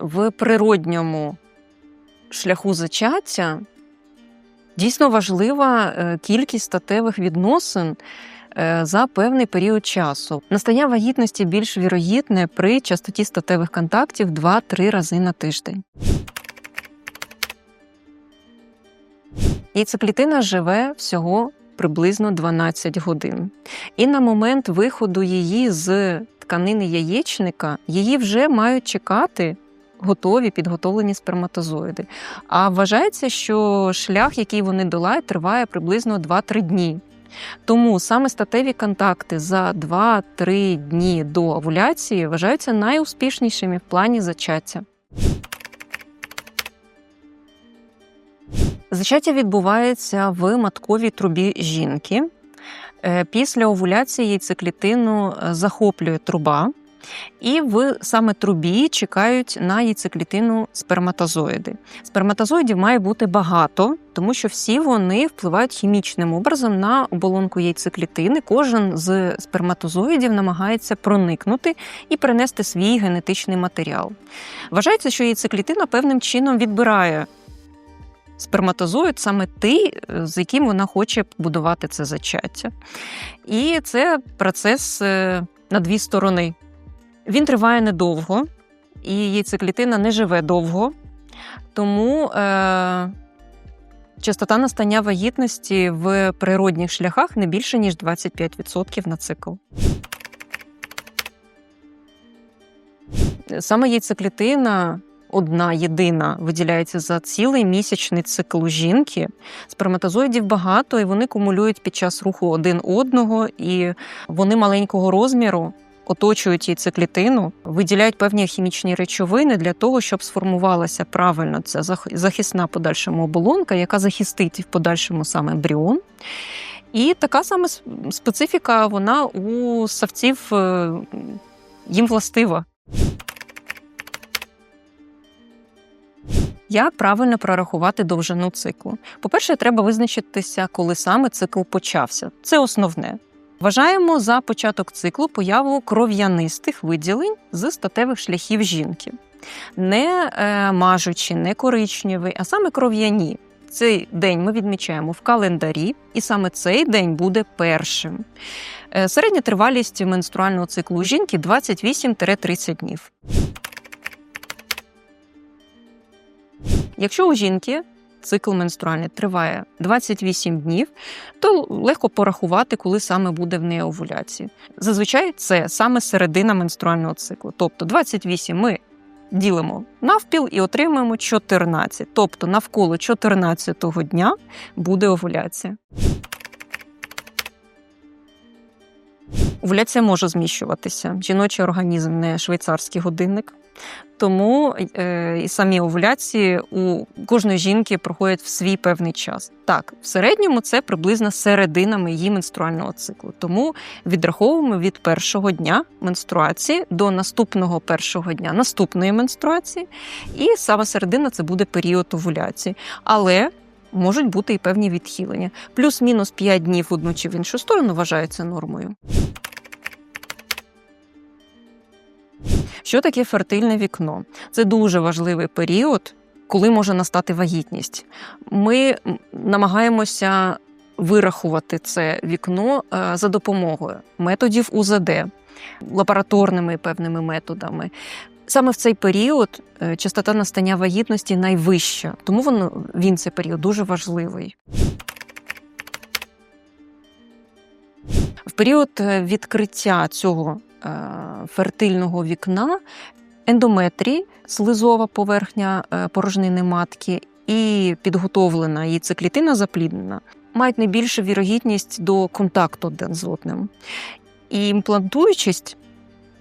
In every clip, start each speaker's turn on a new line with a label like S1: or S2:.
S1: в природньому шляху зачаття дійсно важлива е, кількість статевих відносин е, за певний період часу. Настання вагітності більш вірогідне при частоті статевих контактів 2-3 рази на тиждень. Яйцеклітина живе всього приблизно 12 годин. І на момент виходу її з тканини яєчника її вже мають чекати готові підготовлені сперматозоїди. А вважається, що шлях, який вони долають, триває приблизно 2-3 дні. Тому саме статеві контакти за 2-3 дні до овуляції вважаються найуспішнішими в плані зачаття. Зачаття відбувається в матковій трубі жінки. Е, Після овуляції яйцеклітину е, захоплює труба, і в саме трубі чекають на яйцеклітину сперматозоїди. Сперматозоїдів має бути багато, тому що всі вони впливають хімічним образом на оболонку яйцеклітини. Кожен з сперматозоїдів намагається проникнути і принести свій генетичний матеріал. Вважається, що яйцеклітина певним чином відбирає. Сперматозоїд саме той, з яким вона хоче будувати це зачаття. І це процес е, на дві сторони. Він триває недовго, і яйцеклітина не живе довго, тому е, частота настання вагітності в природних шляхах не більше, ніж 25% на цикл. Саме яйцеклітина одна єдина виділяється за цілий місячний цикл жінки. Сперматозоїдів багато, і вони кумулюють під час руху один одного, і вони маленького розміру. Оточують яйцеклітину, виділяють певні хімічні речовини для того, щоб сформувалася правильно ця захисна подальшому оболонка, яка захистить в подальшому саме ембріон. І така сама специфіка вона у савців е, їм властива. Як правильно прорахувати довжину циклу? По-перше, треба визначитися, коли саме цикл почався. Це основне. Вважаємо за початок циклу появу кров'янистих виділень з статевих шляхів жінки. Не е, мажучі, не коричневий, а саме кров'яні. Цей день ми відмічаємо в календарі, і саме цей день буде першим. Е, середня тривалість менструального циклу жінки 28-30 днів. Якщо у жінки цикл менструальний триває 28 днів, то легко порахувати, коли саме буде в неї овуляція. Зазвичай це саме середина менструального циклу. Тобто 28 ми ділимо навпіл і отримуємо 14. Тобто навколо 14-го дня буде овуляція. Овуляція може зміщуватися. Жіночий організм не швейцарський годинник. Тому е, і самі овуляції у кожної жінки проходять в свій певний час. Так, в середньому це приблизно середина її менструального циклу. Тому відраховуємо від першого дня менструації до наступного першого дня наступної менструації, і саме середина це буде період овуляції. Але можуть бути і певні відхилення. Плюс-мінус 5 днів в одну чи в іншу сторону вважається нормою. Що таке фертильне вікно? Це дуже важливий період, коли може настати вагітність. Ми намагаємося вирахувати це вікно е, за допомогою методів УЗД, лабораторними певними методами. Саме в цей період е, частота настання вагітності найвища, тому він, він цей період дуже важливий. В період е, відкриття цього фертильного вікна, ендометрій, слизова поверхня е, порожнини матки і підготовлена яйцеклітина запліднена, мають найбільшу вірогідність до контакту один з одним. І імплантуючись,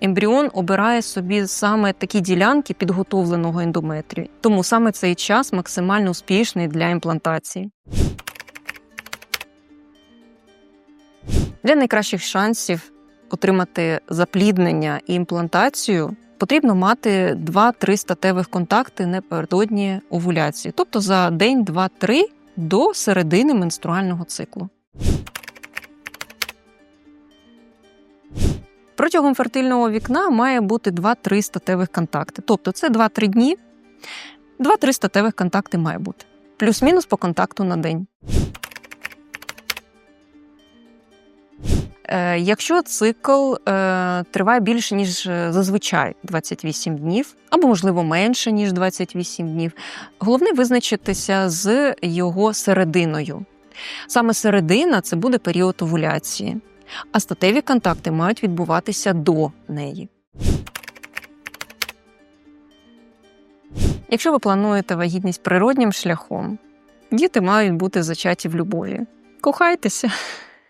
S1: ембріон обирає собі саме такі ділянки підготовленого ендометрію. Тому саме цей час максимально успішний для імплантації. Для найкращих шансів отримати запліднення і імплантацію, потрібно мати 2-3 статевих контакти напередодні овуляції, тобто за день, 2-3 до середини менструального циклу. Протягом фертильного вікна має бути 2-3 статевих контакти. Тобто це 2-3 дні, 2-3 статевих контакти має бути. Плюс-мінус по контакту на день. Якщо цикл е, триває більше, ніж е, зазвичай 28 днів, або, можливо, менше, ніж 28 днів, головне визначитися з його серединою. Саме середина це буде період овуляції, а статеві контакти мають відбуватися до неї. Якщо ви плануєте вагітність природнім шляхом, діти мають бути зачаті в любові. Кохайтеся!